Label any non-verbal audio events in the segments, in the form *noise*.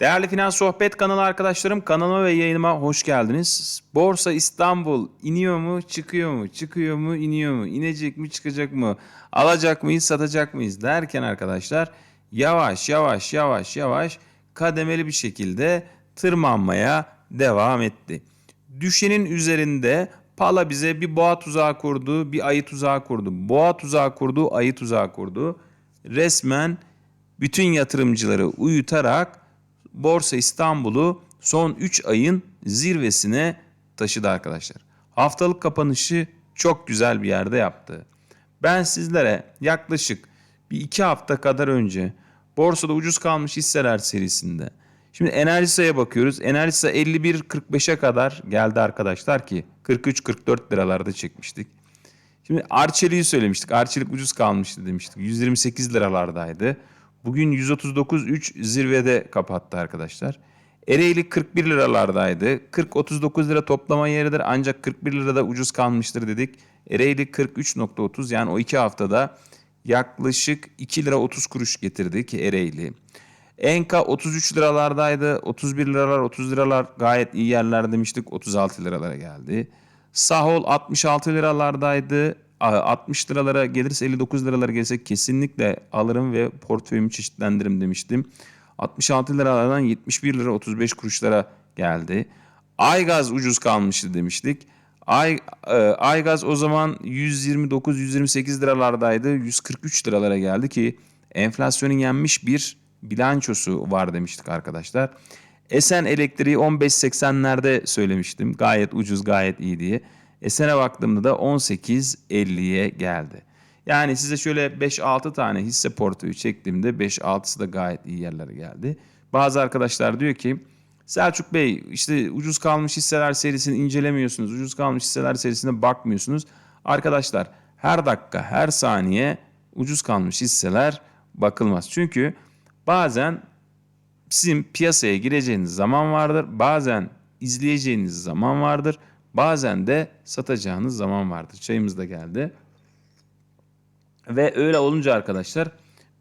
Değerli Finans Sohbet kanalı arkadaşlarım kanalıma ve yayınıma hoş geldiniz. Borsa İstanbul iniyor mu, çıkıyor mu, çıkıyor mu, iniyor mu, inecek mi, çıkacak mı, alacak mıyız, satacak mıyız derken arkadaşlar yavaş yavaş yavaş yavaş kademeli bir şekilde tırmanmaya devam etti. Düşenin üzerinde Pala bize bir boğa tuzağı kurdu, bir ayı tuzağı kurdu. Boğa tuzağı kurdu, ayı tuzağı kurdu. Resmen bütün yatırımcıları uyutarak Borsa İstanbul'u son 3 ayın zirvesine taşıdı arkadaşlar. Haftalık kapanışı çok güzel bir yerde yaptı. Ben sizlere yaklaşık bir iki hafta kadar önce borsada ucuz kalmış hisseler serisinde. Şimdi Enerjisa'ya bakıyoruz. Enerjisa 51.45'e kadar geldi arkadaşlar ki 43-44 liralarda çekmiştik. Şimdi Arçelik'i söylemiştik. Arçelik ucuz kalmıştı demiştik. 128 liralardaydı. Bugün 139.3 zirvede kapattı arkadaşlar. Ereğli 41 liralardaydı. 40-39 lira toplama yeridir ancak 41 lirada ucuz kalmıştır dedik. Ereğli 43.30 yani o iki haftada yaklaşık 2 lira 30 kuruş getirdik Ereğli. Enka 33 liralardaydı. 31 liralar 30 liralar gayet iyi yerler demiştik. 36 liralara geldi. Sahol 66 liralardaydı. A- 60 liralara gelirse 59 liralara gelse kesinlikle alırım ve portföyümü çeşitlendiririm demiştim. 66 liralardan 71 lira 35 kuruşlara geldi. Aygaz ucuz kalmıştı demiştik. Ay, e, Aygaz o zaman 129-128 liralardaydı. 143 liralara geldi ki enflasyonun yenmiş bir bilançosu var demiştik arkadaşlar. Esen elektriği 15.80'lerde söylemiştim. Gayet ucuz, gayet iyi diye. Esen'e baktığımda da 18.50'ye geldi. Yani size şöyle 5-6 tane hisse portföyü çektiğimde 5-6'sı da gayet iyi yerlere geldi. Bazı arkadaşlar diyor ki Selçuk Bey işte ucuz kalmış hisseler serisini incelemiyorsunuz. Ucuz kalmış hisseler serisine bakmıyorsunuz. Arkadaşlar her dakika her saniye ucuz kalmış hisseler bakılmaz. Çünkü bazen sizin piyasaya gireceğiniz zaman vardır. Bazen izleyeceğiniz zaman vardır. Bazen de satacağınız zaman vardır. Çayımız da geldi. Ve öyle olunca arkadaşlar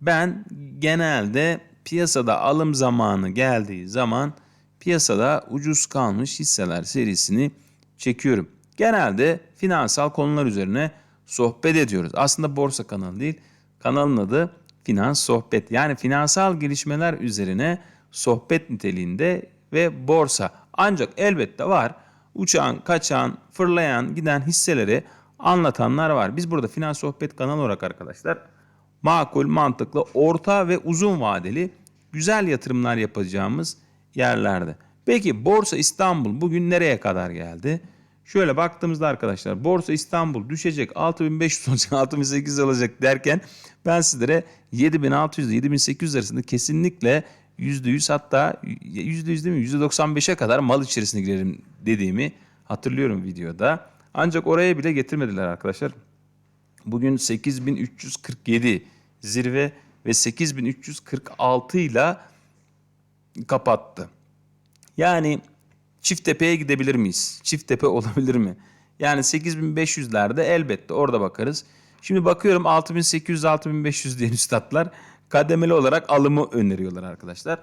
ben genelde piyasada alım zamanı geldiği zaman piyasada ucuz kalmış hisseler serisini çekiyorum. Genelde finansal konular üzerine sohbet ediyoruz. Aslında borsa kanalı değil. Kanalın adı Finans Sohbet. Yani finansal gelişmeler üzerine sohbet niteliğinde ve borsa. Ancak elbette var uçan, kaçan, fırlayan, giden hisseleri anlatanlar var. Biz burada Finans Sohbet kanalı olarak arkadaşlar makul, mantıklı, orta ve uzun vadeli güzel yatırımlar yapacağımız yerlerde. Peki Borsa İstanbul bugün nereye kadar geldi? Şöyle baktığımızda arkadaşlar Borsa İstanbul düşecek 6500 olacak *laughs* 6800 olacak derken ben sizlere 7600 ile 7800 arasında kesinlikle %100 hatta %100 değil mi %95'e kadar mal içerisine girerim dediğimi hatırlıyorum videoda. Ancak oraya bile getirmediler arkadaşlar. Bugün 8347 zirve ve 8346 ile kapattı. Yani çift tepeye gidebilir miyiz? Çift tepe *laughs* olabilir mi? Yani 8500'lerde elbette orada bakarız. Şimdi bakıyorum 6800 6500 diyen üstadlar kademeli olarak alımı öneriyorlar arkadaşlar.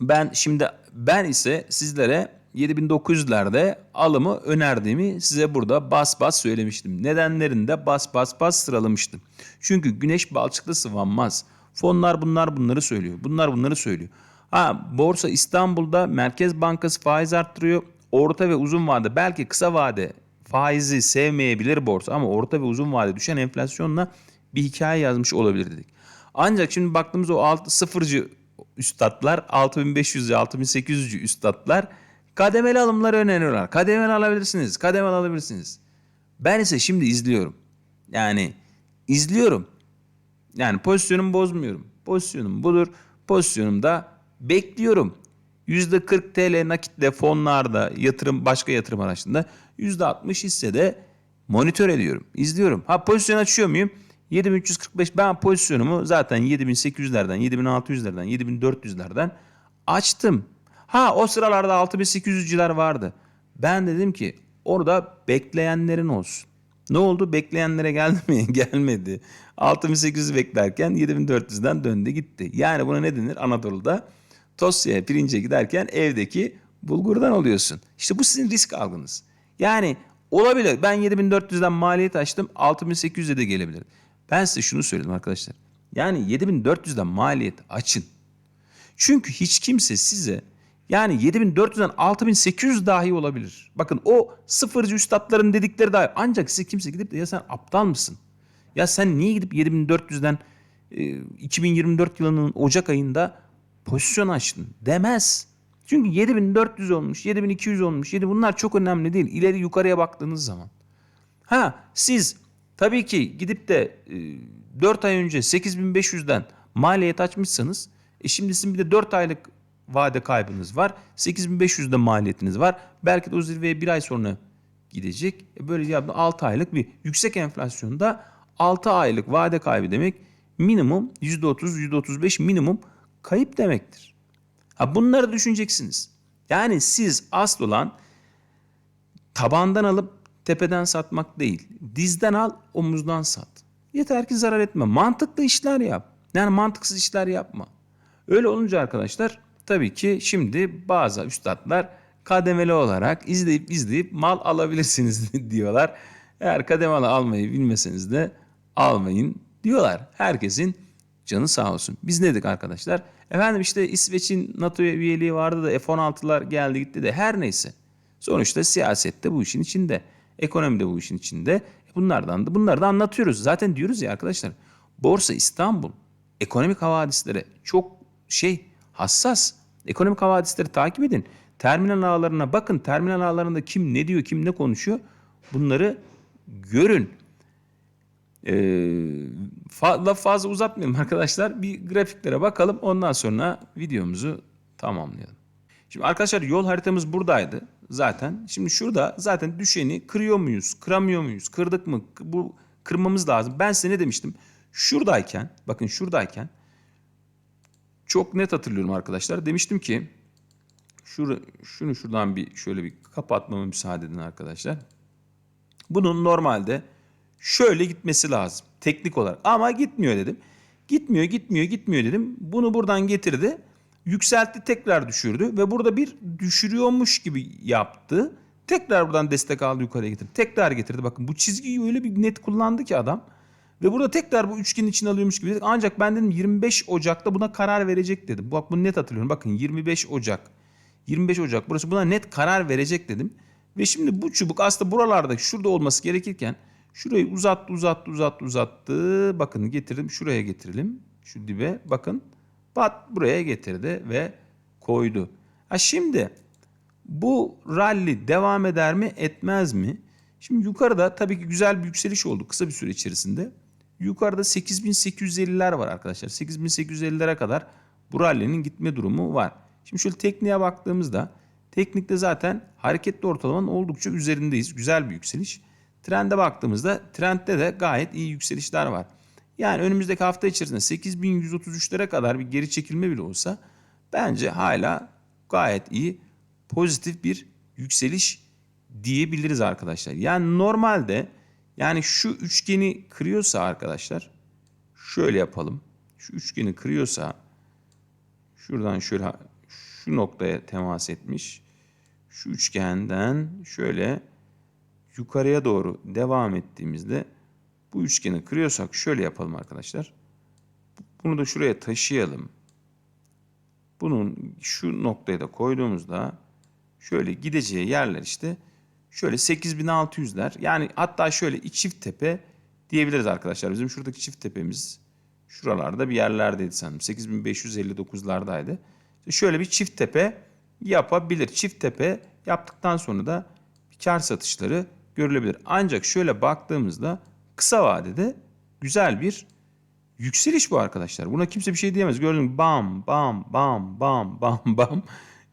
Ben şimdi ben ise sizlere 7900'lerde alımı önerdiğimi size burada bas bas söylemiştim. Nedenlerini de bas bas bas sıralamıştım. Çünkü güneş balçıklı sıvanmaz. Fonlar bunlar bunları söylüyor. Bunlar bunları söylüyor. Ha borsa İstanbul'da Merkez Bankası faiz arttırıyor. Orta ve uzun vade belki kısa vade faizi sevmeyebilir borsa ama orta ve uzun vade düşen enflasyonla bir hikaye yazmış olabilir dedik. Ancak şimdi baktığımız o alt, sıfırcı üstadlar 6500 6800 üstadlar kademeli alımları öneriyorlar. Kademeli alabilirsiniz. Kademeli alabilirsiniz. Ben ise şimdi izliyorum. Yani izliyorum. Yani pozisyonumu bozmuyorum. Pozisyonum budur. Pozisyonumda bekliyorum. %40 TL nakitle fonlarda, yatırım başka yatırım araçlarında %60 hissede monitör ediyorum, izliyorum. Ha pozisyon açıyor muyum? 7345 ben pozisyonumu zaten 7800'lerden, 7600'lerden, 7400'lerden açtım. Ha o sıralarda 6800'cüler vardı. Ben dedim ki orada bekleyenlerin olsun. Ne oldu? Bekleyenlere geldi mi? *laughs* Gelmedi. 6800 beklerken 7400'den döndü gitti. Yani buna ne denir? Anadolu'da Tosya'ya, pirince giderken evdeki bulgurdan oluyorsun. İşte bu sizin risk algınız. Yani olabilir. Ben 7400'den maliyet açtım. 6800'e de gelebilir. Ben size şunu söyledim arkadaşlar. Yani 7400'den maliyet açın. Çünkü hiç kimse size yani 7400'den 6800 dahi olabilir. Bakın o sıfırcı üstadların dedikleri dahi ancak size kimse gidip de ya sen aptal mısın? Ya sen niye gidip 7400'den e, 2024 yılının Ocak ayında pozisyon açtın demez. Çünkü 7400 olmuş, 7200 olmuş. 7 bunlar çok önemli değil. İleri yukarıya baktığınız zaman. Ha siz tabii ki gidip de e, 4 ay önce 8500'den maliyet açmışsanız e şimdi sizin bir de 4 aylık vade kaybınız var. 8500'de maliyetiniz var. Belki de o zirveye bir ay sonra gidecek. E böyle yaptı 6 aylık bir yüksek enflasyonda 6 aylık vade kaybı demek minimum %30 %35 minimum kayıp demektir. Ha bunları düşüneceksiniz. Yani siz asıl olan tabandan alıp tepeden satmak değil. Dizden al, omuzdan sat. Yeter ki zarar etme. Mantıklı işler yap. Yani mantıksız işler yapma. Öyle olunca arkadaşlar tabii ki şimdi bazı üstadlar kademeli olarak izleyip izleyip mal alabilirsiniz *laughs* diyorlar. Eğer kademeli almayı bilmeseniz de almayın diyorlar. Herkesin canı sağ olsun. Biz ne dedik arkadaşlar? Efendim işte İsveç'in NATO üyeliği vardı da F-16'lar geldi gitti de her neyse. Sonuçta siyasette bu işin içinde. Ekonomide bu işin içinde. E Bunlardan da bunları da anlatıyoruz. Zaten diyoruz ya arkadaşlar. Borsa İstanbul ekonomik havadislere çok şey hassas. Ekonomik havadisleri takip edin. Terminal ağlarına bakın. Terminal ağlarında kim ne diyor, kim ne konuşuyor. Bunları görün. Ee, fa- fazla uzatmayalım *laughs* arkadaşlar. Bir grafiklere bakalım. Ondan sonra videomuzu tamamlayalım. Şimdi arkadaşlar yol haritamız buradaydı zaten. Şimdi şurada zaten düşeni kırıyor muyuz, kıramıyor muyuz, kırdık mı? Bu kırmamız lazım. Ben size ne demiştim? Şuradayken, bakın şuradayken çok net hatırlıyorum arkadaşlar. Demiştim ki şunu, şunu şuradan bir şöyle bir kapatmama müsaade edin arkadaşlar. Bunun normalde şöyle gitmesi lazım teknik olarak ama gitmiyor dedim. Gitmiyor, gitmiyor, gitmiyor dedim. Bunu buradan getirdi. Yükseltti, tekrar düşürdü ve burada bir düşürüyormuş gibi yaptı. Tekrar buradan destek aldı yukarıya getirdi. Tekrar getirdi. Bakın bu çizgiyi öyle bir net kullandı ki adam. Ve burada tekrar bu üçgenin içine alıyormuş gibi. Ancak ben dedim 25 Ocak'ta buna karar verecek dedim. Bak bunu net hatırlıyorum. Bakın 25 Ocak. 25 Ocak burası buna net karar verecek dedim. Ve şimdi bu çubuk aslında buralarda şurada olması gerekirken şurayı uzattı uzattı uzattı uzattı. Bakın getirdim şuraya getirelim. Şu dibe bakın. Pat buraya getirdi ve koydu. Ha şimdi bu rally devam eder mi etmez mi? Şimdi yukarıda tabii ki güzel bir yükseliş oldu kısa bir süre içerisinde. Yukarıda 8850'ler var arkadaşlar. 8850'lere kadar bu rally'nin gitme durumu var. Şimdi şöyle tekniğe baktığımızda teknikte zaten hareketli ortalamanın oldukça üzerindeyiz. Güzel bir yükseliş. Trende baktığımızda trendde de gayet iyi yükselişler var. Yani önümüzdeki hafta içerisinde 8133'lere kadar bir geri çekilme bile olsa bence hala gayet iyi pozitif bir yükseliş diyebiliriz arkadaşlar. Yani normalde yani şu üçgeni kırıyorsa arkadaşlar şöyle yapalım. Şu üçgeni kırıyorsa şuradan şöyle şu noktaya temas etmiş. Şu üçgenden şöyle yukarıya doğru devam ettiğimizde bu üçgeni kırıyorsak şöyle yapalım arkadaşlar. Bunu da şuraya taşıyalım. Bunun şu noktaya da koyduğumuzda şöyle gideceği yerler işte şöyle 8600'ler. Yani hatta şöyle çift tepe diyebiliriz arkadaşlar. Bizim şuradaki çift tepemiz şuralarda bir yerlerdeydi sanırım. 8559'lardaydı. İşte şöyle bir çift tepe yapabilir. Çift tepe yaptıktan sonra da kar satışları görülebilir. Ancak şöyle baktığımızda kısa vadede güzel bir yükseliş bu arkadaşlar. Buna kimse bir şey diyemez. Gördün mü? Bam bam bam bam bam *laughs* bam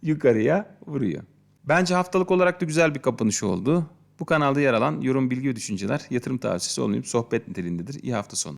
yukarıya vuruyor. Bence haftalık olarak da güzel bir kapanış oldu. Bu kanalda yer alan yorum, bilgi ve düşünceler yatırım tavsiyesi olmayıp sohbet niteliğindedir. İyi hafta sonu.